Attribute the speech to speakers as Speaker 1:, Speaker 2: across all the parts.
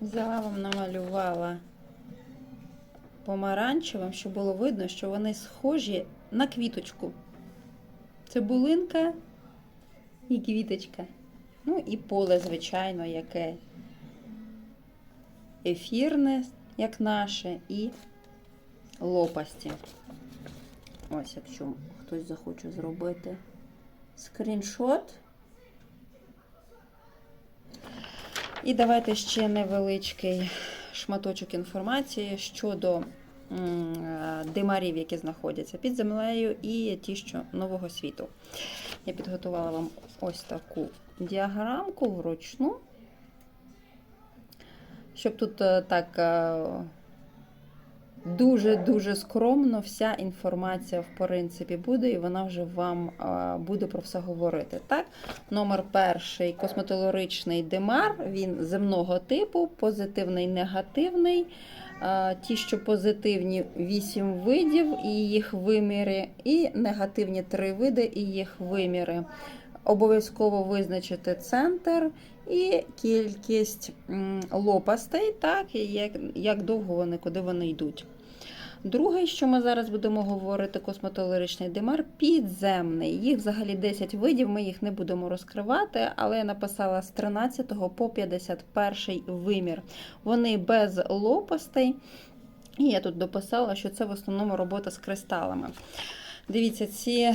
Speaker 1: Взяла вам намалювала помаранчевим, щоб було видно, що вони схожі на квіточку. Цибулинка і квіточка. Ну і поле, звичайно, яке ефірне, як наше, і лопасті. Ось, якщо хтось захоче зробити скріншот. І давайте ще невеличкий шматочок інформації щодо е, димарів, які знаходяться під землею, і ті, що нового світу. Я підготувала вам ось таку діаграмку вручну, щоб тут е, так е, дуже-дуже скромно вся інформація, в принципі, буде, і вона вже вам буде про все говорити. Так? Номер перший косметологічний димар, він земного типу, позитивний, негативний. Ті, що позитивні 8 видів і їх виміри, і негативні 3 види і їх виміри. Обов'язково визначити центр і кількість лопастей, так, і як, як довго вони, куди вони йдуть. Друге, що ми зараз будемо говорити, косметологічний димар підземний. Їх взагалі 10 видів, ми їх не будемо розкривати, але я написала з 13 по 51 вимір. Вони без лопастей. І я тут дописала, що це в основному робота з кристалами. Дивіться, ці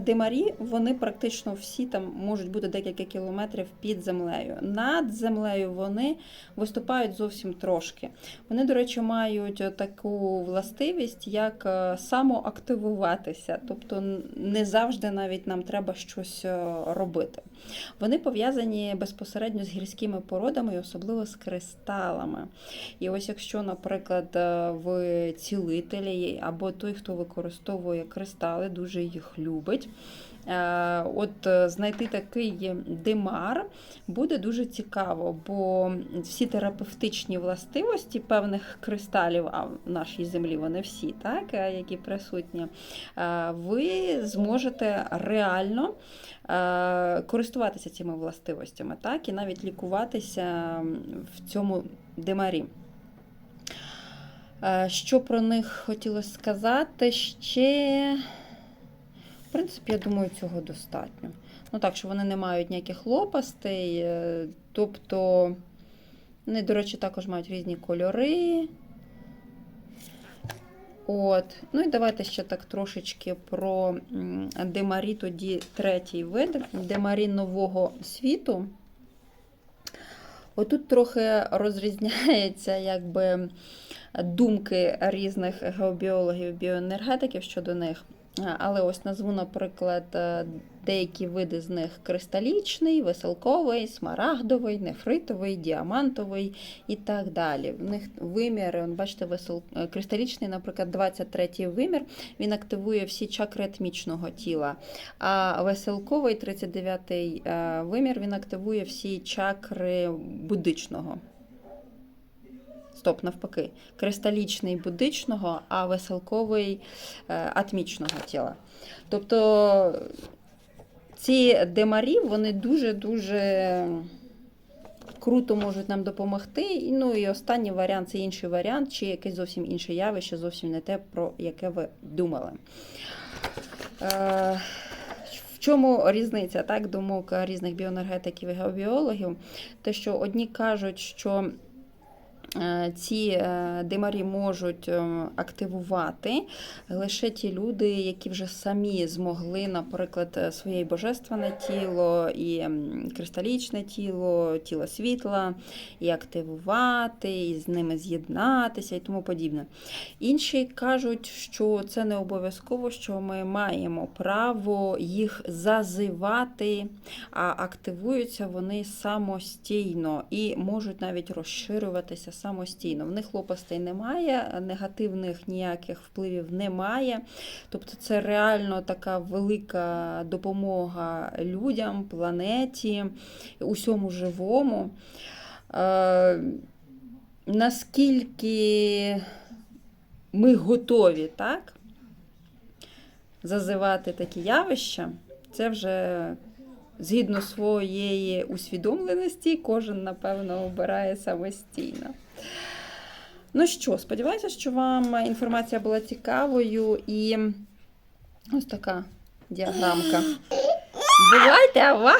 Speaker 1: димарі, вони практично всі там можуть бути декілька кілометрів під землею. Над землею вони виступають зовсім трошки. Вони, до речі, мають таку властивість, як е, самоактивуватися, тобто не завжди навіть нам треба щось е, робити. Вони пов'язані безпосередньо з гірськими породами особливо з кристалами. І ось якщо, наприклад, е, ви цілителі або той, хто використовує кристали, дуже їх любить. Е, От е, знайти такий димар буде дуже цікаво, бо всі терапевтичні властивості певних кристалів, а в нашій землі вони всі, так, е, які присутні, ви зможете реально користуватися цими властивостями, так, і навіть лікуватися в цьому димарі. Що про них хотілося сказати ще. В принципі, я думаю, цього достатньо. Ну так, що вони не мають ніяких лопастей, е, тобто вони, до речі, також мають різні кольори. От. Ну і давайте ще так трошечки про демарі, тоді третій вид, демарі нового світу. Отут трохи розрізняється якби думки різних геобіологів, біоенергетиків щодо них. Але ось назву, наприклад, е, деякі види з них кристалічний, веселковий, смарагдовий, нефритовий, діамантовий і так далі. В них виміри, бачите, весел... е, кристалічний, наприклад, 23 вимір, він активує всі чакри атмічного тіла. А веселковий 39 е, вимір, він активує всі чакри будичного. Стоп, навпаки, кристалічний будичного, а веселковий е, атмічного тіла. Тобто ці демарі, вони дуже-дуже круто можуть нам допомогти. Ну і останній варіант це інший варіант, чи якесь зовсім інше явище, зовсім не те, про яке ви думали. Е, чому різниця так, думок різних біоенергетиків і геобіологів? Те, що одні кажуть, що ці е, димарі можуть е, активувати лише ті люди, які вже самі змогли, наприклад, е, своє божественне тіло і кристалічне тіло, тіло світла, і активувати, і з ними з'єднатися і тому подібне. Інші кажуть, що це не обов'язково, що ми маємо право їх зазивати, а активуються вони самостійно і можуть навіть розширюватися самостійно. В них лопастей немає, негативних ніяких впливів немає. Тобто це реально така велика допомога людям, планеті, усьому живому. Е, наскільки ми готові так, зазивати такі явища, це вже згідно своєї усвідомленості, кожен, напевно, обирає самостійно. Ну що, сподіваюся, що вам інформація була цікавою і ось така діаграмка. Бувайте, ава!